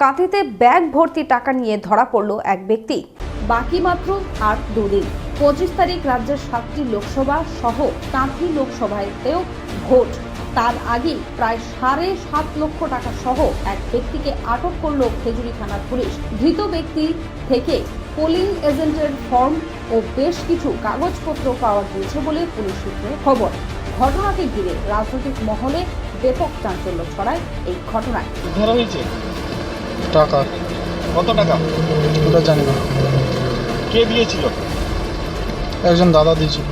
কাঁথিতে bag ভর্তি টাকা নিয়ে ধরা পড়ল এক ব্যক্তি। বাকি মাত্র আর দুদিন। পঁচিশ তারিখ রাজ্যের সাতটি লোকসভা সহ কাঁথি লোকসভাতেও ভোট। তার আগে প্রায় সাড়ে সাত লক্ষ টাকা সহ এক ব্যক্তিকে আটক করল খেজুরি থানার পুলিশ। ধৃত ব্যক্তি থেকে পোলিং এজেন্টের ফর্ম ও বেশ কিছু কাগজপত্র পাওয়া গিয়েছে বলে পুলিশ সূত্রে খবর। ঘটনাকে ঘিরে রাজনৈতিক মহলে ব্যাপক চাঞ্চল্য ছড়ায় এই ঘটনায়। ধরা হয়েছে? টাকা। কত টাকা? ওটা জানি না। কে দিয়েছিল? একজন দাদা দিয়েছিল।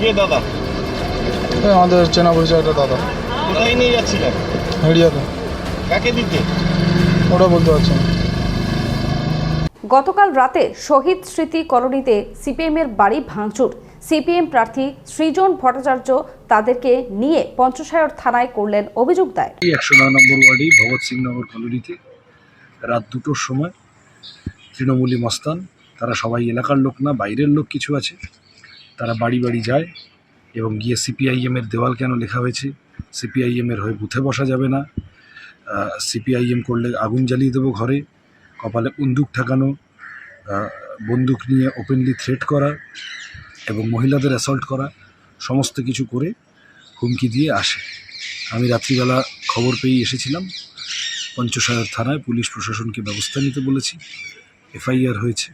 কে দাদা? এই আমাদের চেনা পরিচয় একটা দাদা। কোথায় নিয়ে যাচ্ছিলেন? হেডিয়াতে কাকে দিতে? ওটা বলতে পারছি না। গতকাল রাতে শহীদ স্মৃতি কলোনিতে সিপিএমের বাড়ি ভাঙচুর। সিপিএম প্রার্থী সৃজন ভট্টাচার্য তাদেরকে নিয়ে পঞ্চসায়র থানায় করলেন অভিযোগ দায় একশো নয় নম্বর ওয়ার্ডেই ভগৎ সিং নগর কলোনিতে রাত দুটোর সময় তৃণমূলী মস্তান, তারা সবাই এলাকার লোক না, বাইরের লোক কিছু আছে, তারা বাড়ি বাড়ি যায় এবং গিয়ে সিপিআইএমের দেওয়াল কেন লেখা হয়েছে? সিপিআইএমের হয়ে বুথে বসা যাবে না। সিপিআইএম করলে আগুন জ্বালিয়ে দেবো ঘরে, কপালে বন্দুক ঠেকানো বন্দুক নিয়ে ওপেনলি থ্রেট করা এবং মহিলাদের অ্যাসল্ট করা, সমস্ত কিছু করে হুমকি দিয়ে আসে। আমি রাত্রিবেলা খবর পেয়ে এসেছিলাম। পঞ্চসায়র থানায় পুলিশ প্রশাসনকে ব্যবস্থা নিতে বলেছি এফআইআর হয়েছে।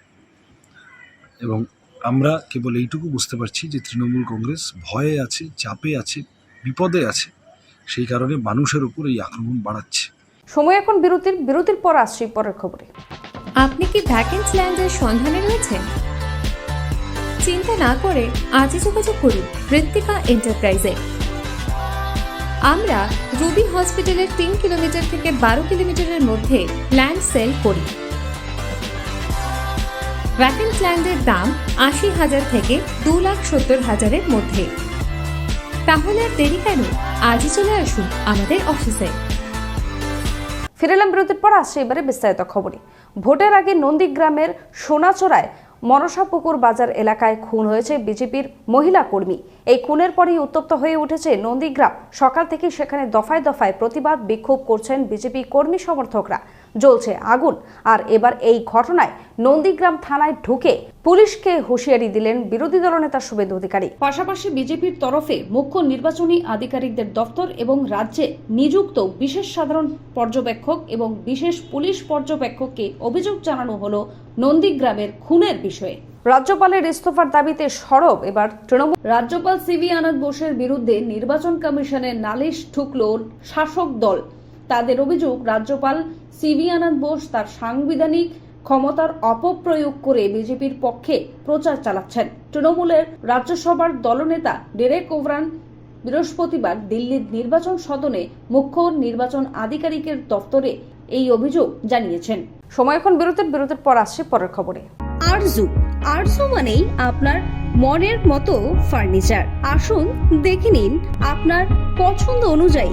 এবং আমরা কেবল এইটুকু বুঝতে পারছি যে তৃণমূল কংগ্রেস ভয়ে আছে চাপে আছে বিপদে আছে সেই কারণে মানুষের উপর এই আক্রমণ বাড়াচ্ছে। সময় এখন বিরতির বিরতির পর আসছি পরের খবরে। আপনি কি ভ্যাকেন্স ল্যান্ডের সন্ধানে রয়েছেন? চিন্তা না করে আজই যোগাযোগ করুন ঋত্বিকা এন্টারপ্রাইজে। আমরা রুবি হসপিটালের তিন কিলোমিটার থেকে বারো কিলোমিটারের মধ্যে ল্যান্ড সেল করি। ভ্যাকেন্স ল্যান্ডের দাম আশি হাজার থেকে দু লাখ সত্তর হাজারের মধ্যে। তাহলে আর দেরি কেন? আজই চলে আসুন আমাদের অফিসে ফিরে এলাম বিরতির পর, আসছে এবারে বিস্তারিত খবরে। ভোটের আগে নন্দীগ্রামের সোনাচড়ায় মনসাপুকুর বাজার এলাকায় খুন হয়েছে বিজেপির মহিলা কর্মী। এই খুনের পরেই উত্তপ্ত হয়ে উঠেছে নন্দীগ্রাম। সকাল থেকে সেখানে দফায় দফায় প্রতিবাদ বিক্ষোভ করছেন বিজেপি কর্মী সমর্থকরা। জ্বলছে আগুন। আর এবার এই ঘটনায় নন্দীগ্রাম থানায় ঢুকে পুলিশকে হুঁশিয়ারি দিলেন বিরোধী দলনেতা শুভেন্দু অধিকারী। পাশাপাশি বিজেপির তরফে মুখ্য নির্বাচনী আধিকারিকদের দপ্তর এবং রাজ্যে নিযুক্ত বিশেষ সাধারণ পর্যবেক্ষক এবং বিশেষ পুলিশ পর্যবেক্ষককে অভিযোগ জানানো হলো নন্দীগ্রামের খুনের বিষয়ে। রাজ্যপালের ইস্তফার দাবিতে সরব এবার তৃণমূল। রাজ্যপাল সিভি আনন্দ বোসের বিরুদ্ধে নির্বাচন কমিশনের নালিশ ঠুকল শাসক দল। তাদের অভিযোগ রাজ্যপাল সিভি আনন্দ বোস তার সাংবিধানিক ক্ষমতার অপপ্রয়োগ করে বিজেপির পক্ষে প্রচার চালাচ্ছেন। তৃণমূলের রাজ্যসভার দলনেতা ডেরেক ওভরান বৃহস্পতিবার দিল্লির নির্বাচন সদনে মুখ্য নির্বাচন আধিকারিকের দপ্তরে এই অভিযোগ জানিয়েছেন। সময় এখন বিরতির বিরতির পর আসছে পরের খবরে। আরজু আরজু মানেই আপনার মনের মতো ফার্নিচার। আসুন দেখে নিন আপনার পছন্দ অনুযায়ী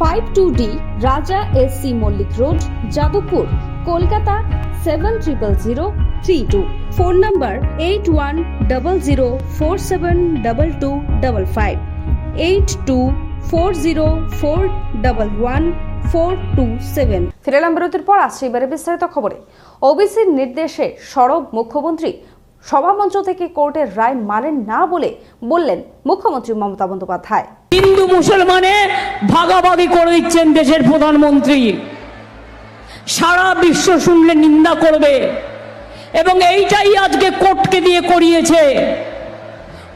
Five two D, Raja S C Mallick road, Jadavpur, Kolkata seven triple zero three two. Phone number eight one double zero four seven double two double five, eight two four zero four double one four two seven. ফিরে এলাম বিরতির পর, আসছে এবারে বিস্তারিত খবরে। ওবিসির নির্দেশে সরব মুখ্যমন্ত্রী সভামঞ্চ থেকে কোর্টের রায় মানেন না বলে বললেন মুখ্যমন্ত্রী মমতা বন্দ্যোপাধ্যায়। হিন্দু মুসলমানে ভাগাভাগি করে দিচ্ছেন দেশের প্রধানমন্ত্রী। সারা বিশ্ব শুনলে নিন্দা করবে। এবং এইটাই আজকে কোর্টকে দিয়ে করিয়েছে।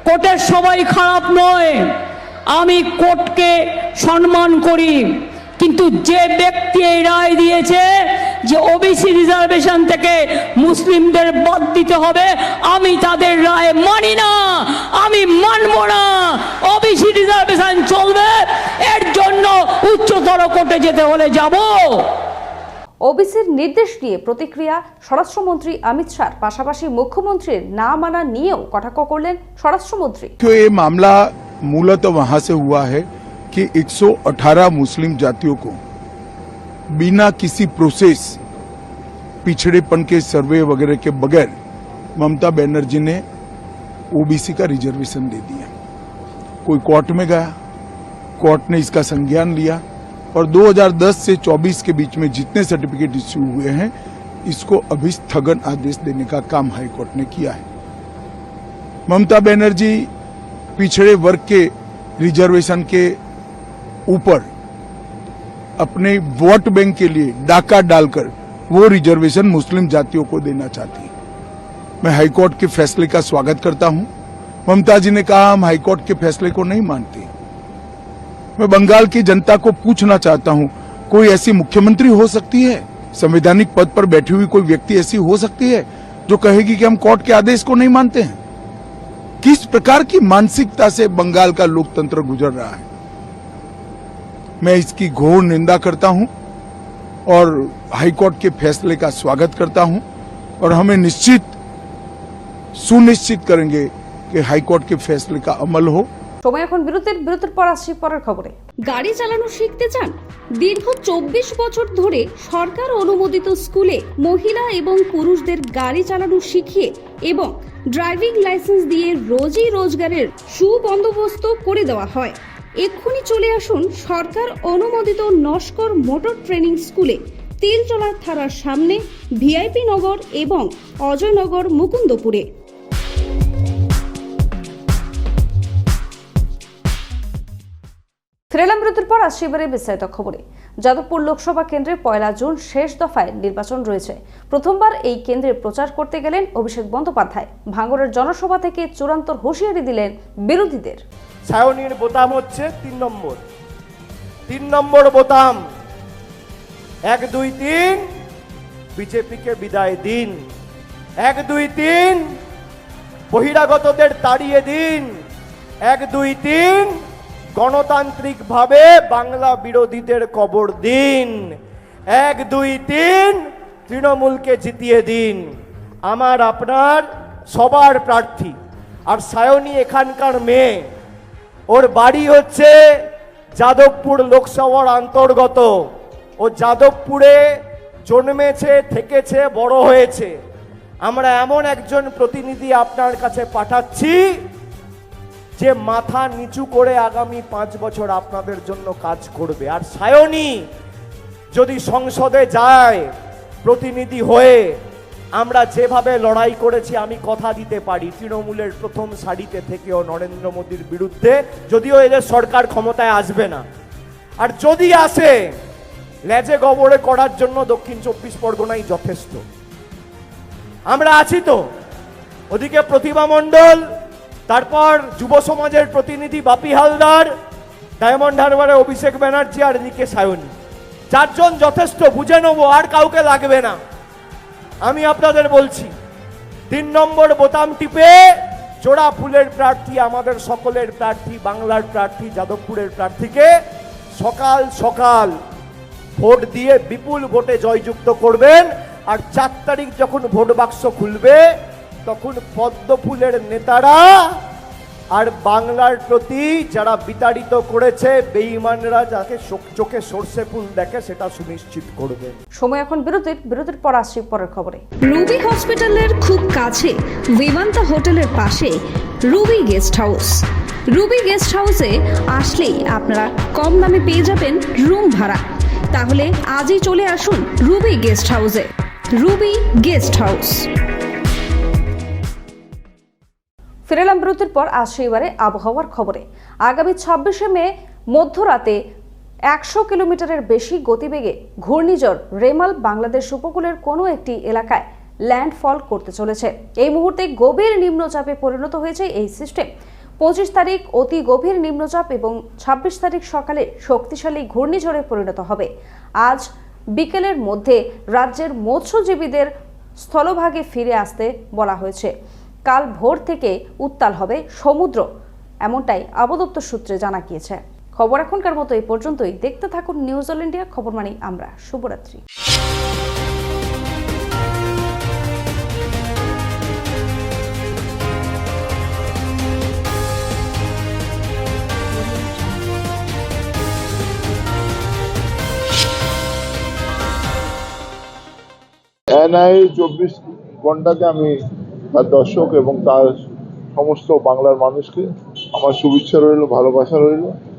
কোর্টের সবাই খারাপ নয়। আমি কোর্টকে সম্মান করি। কিন্তু যে ব্যক্তি এই রায় দিয়েছে যে ওবিসি রিজার্ভেশন থেকে মুসলিমদের বাদ দিতে হবে আমি তাদের রায় মানি না আমি মানব না ওবিসি রিজার্ভেশন চলবে এর জন্য উচ্চতর কোর্টে যেতে হলে যাব ওবিসির নির্দেশ নিয়ে প্রতিক্রিয়া স্বরাষ্ট্রমন্ত্রী অমিত শাহর পাশাপাশি মুখ্যমন্ত্রীর না মানা নিয়েও কটাক্ষ করলেন স্বরাষ্ট্রমন্ত্রী क्यों ये मामला मूलतः वहां से हुआ है कि 118 मुस्लिम जातियों को बिना किसी प्रोसेस पिछड़ेपन के सर्वे वगैरह के बगैर ममता बनर्जी ने ओबीसी का रिजर्वेशन दे दिया। कोई कोर्ट में गया कोर्ट ने इसका संज्ञान लिया और 2010 से 24 के बीच में जितने सर्टिफिकेट इश्यू हुए हैं, इसको अभी स्थगन आदेश देने का काम हाईकोर्ट ने किया है। ममता बनर्जी पिछड़े वर्ग के रिजर्वेशन के ऊपर अपने वोट बैंक के लिए डाका डालकर वो रिजर्वेशन मुस्लिम जातियों को देना चाहती है। मैं हाईकोर्ट के फैसले का स्वागत करता हूँ। ममता जी ने कहा, हम हाईकोर्ट के फैसले को नहीं मानते। मैं बंगाल की जनता को पूछना चाहता हूँ, कोई ऐसी मुख्यमंत्री हो सकती है? संवैधानिक पद पर बैठी हुई कोई व्यक्ति ऐसी हो सकती है जो कहेगी कि हम कोर्ट के आदेश को नहीं मानते हैं? किस प्रकार की मानसिकता से बंगाल का लोकतंत्र गुजर रहा है? मैं इसकी घोर निंदा करता हूं और हाईकोर्ट के फैसले का स्वागत करता हूं और हमें निश्चित सुनिश्चित करेंगे कि हाईकोर्ट के फैसले का अमल हो সময় এখন বিরতির বিরতির পর আসছি পরের খবরে গাড়ি চালানো শিখতে চান দীর্ঘ চব্বিশ বছর ধরে সরকার অনুমোদিত স্কুলে মহিলা এবং পুরুষদের গাড়ি চালানো শিখিয়ে এবং ড্রাইভিং লাইসেন্স দিয়ে রোজই রোজগারের সুবন্দোবস্ত করে দেওয়া হয় এক্ষুনি চলে আসুন সরকার অনুমোদিত নস্কর মোটর ট্রেনিং স্কুলে। তিলচলার থানার সামনে ভিআইপি নগর এবং অজয়নগর মুকুন্দপুরে। ফিরেলাম পর আসছি এবারে বিস্তারিত খবরে। যাদবপুর লোকসভা কেন্দ্রে পয়লা জুন শেষ দফায় নির্বাচন রয়েছে। প্রথমবার এই কেন্দ্রে প্রচার করতে গেলেন অভিষেক বন্দ্যোপাধ্যায়। ভাঙড়ের জনসভা থেকে চূড়ান্ত হুঁশিয়ারি দিলেন বিরোধীদের। সায়নীর বোতাম হচ্ছে তিন নম্বর। তিন নম্বর বোতাম। এক, দুই, তিন। বিজেপিকে বিদায় দিন। এক, দুই, তিন। বহিরাগতদের তাড়িয়ে দিন। এক, দুই, তিন। গণতান্ত্রিকভাবে বাংলা বিরোধীদের কবর দিন। এক, দুই, তিন। তৃণমূলকে জিতিয়ে দিন। আমার, আপনার, সবার প্রার্থী। আর সায়নী এখানকার মেয়ে ওর বাড়ি হচ্ছে যাদবপুর লোকসভার অন্তর্গত। ও যাদবপুরে জন্মেছে, থেকেছে, বড় হয়েছে। আমরা এমন একজন প্রতিনিধি আপনার কাছে পাঠাচ্ছি, যে মাথা নিচু করে আগামী পাঁচ বছর আপনাদের জন্য কাজ করবে। আর সায়নী যদি সংসদে যায়, প্রতিনিধি হয়ে আমরা যেভাবে লড়াই করেছি, আমি কথা দিতে পারি। তৃণমূলের প্রথম সারিতে থেকেও নরেন্দ্র মোদীর বিরুদ্ধে, যদিও এদের সরকার ক্ষমতায় আসবে না। আর যদি আসে, লেজে গবরে করার জন্য দক্ষিণ চব্বিশ পরগনাই যথেষ্ট। আমরা আছি তো। ওদিকে প্রতিভা মণ্ডল, তারপর যুব সমাজের প্রতিনিধি বাপি হালদার, ডায়মন্ড হারবারে অভিষেক ব্যানার্জি আর এদিকে সায়নী। চারজন যথেষ্ট, বুঝে নেব, আর কাউকে লাগবে না। আমি আপনাদের বলছি, তিন নম্বর বোতাম টিপে জোড়া ফুলের প্রার্থী, আমাদের সকলের প্রার্থী, বাংলার প্রার্থী, যাদবপুরের প্রার্থীকে সকাল সকাল ভোট দিয়ে বিপুল ভোটে জয়যুক্ত করবেন। আর চার তারিখ যখন ভোট বাক্স খুলবে, তখন পদ্মফুলের নেতারা আর বাংলার প্রতি যারা বিতাড়িত করেছে বেঈমানরা যাকে চোখে সর্ষে ফুল দেখে সেটা সুনিশ্চিত করবে। সময় এখন বিরতির বিরতির পর আসছি পরের খবরে। রুবি হসপিটালের খুব কাছে বিমান্তা হোটেলের পাশে Ruby guest house. Ruby guest হাউসে আসলেই আপনারা কম দামে পেয়ে যাবেন রুম ভাড়া। তাহলে আজই চলে আসুন রুবি গেস্ট হাউসে। Ruby guest house. ফিরেলাম বিরতির পর আসছে এবারে আবহাওয়ার খবরে। আগামী ছাব্বিশে মে, মধ্যরাতে একশো কিলোমিটারের বেশি গতিবেগে ঘূর্ণিঝড় রেমাল বাংলাদেশ উপকূলের কোনো একটি এলাকায় ল্যান্ডফল করতে চলেছে। এই মুহূর্তে গভীর নিম্নচাপে পরিণত হয়েছে এই সিস্টেম। পঁচিশ তারিখ অতি গভীর নিম্নচাপ এবং ছাব্বিশ তারিখ সকালে শক্তিশালী ঘূর্ণিঝড়ে পরিণত হবে। আজ বিকেলের মধ্যে রাজ্যের মৎস্যজীবীদের স্থলভাগে ফিরে আসতে বলা হয়েছে। কাল ভোর থেকে উত্তাল হবে সমুদ্র, এমনটাই আবদপ্তর সূত্রে জানা গিয়েছে। খবর এখনকার মতো এই পর্যন্তই। দেখতে থাকুন নিউজ অল ইন্ডিয়া খবর মানি আমরা। শুভরাত্রি। এনআই চব্বিশ ঘন্টাতে আমি তার দর্শক এবং তার সমস্ত বাংলার মানুষকে আমার শুভেচ্ছা রইল ভালোবাসা রইল।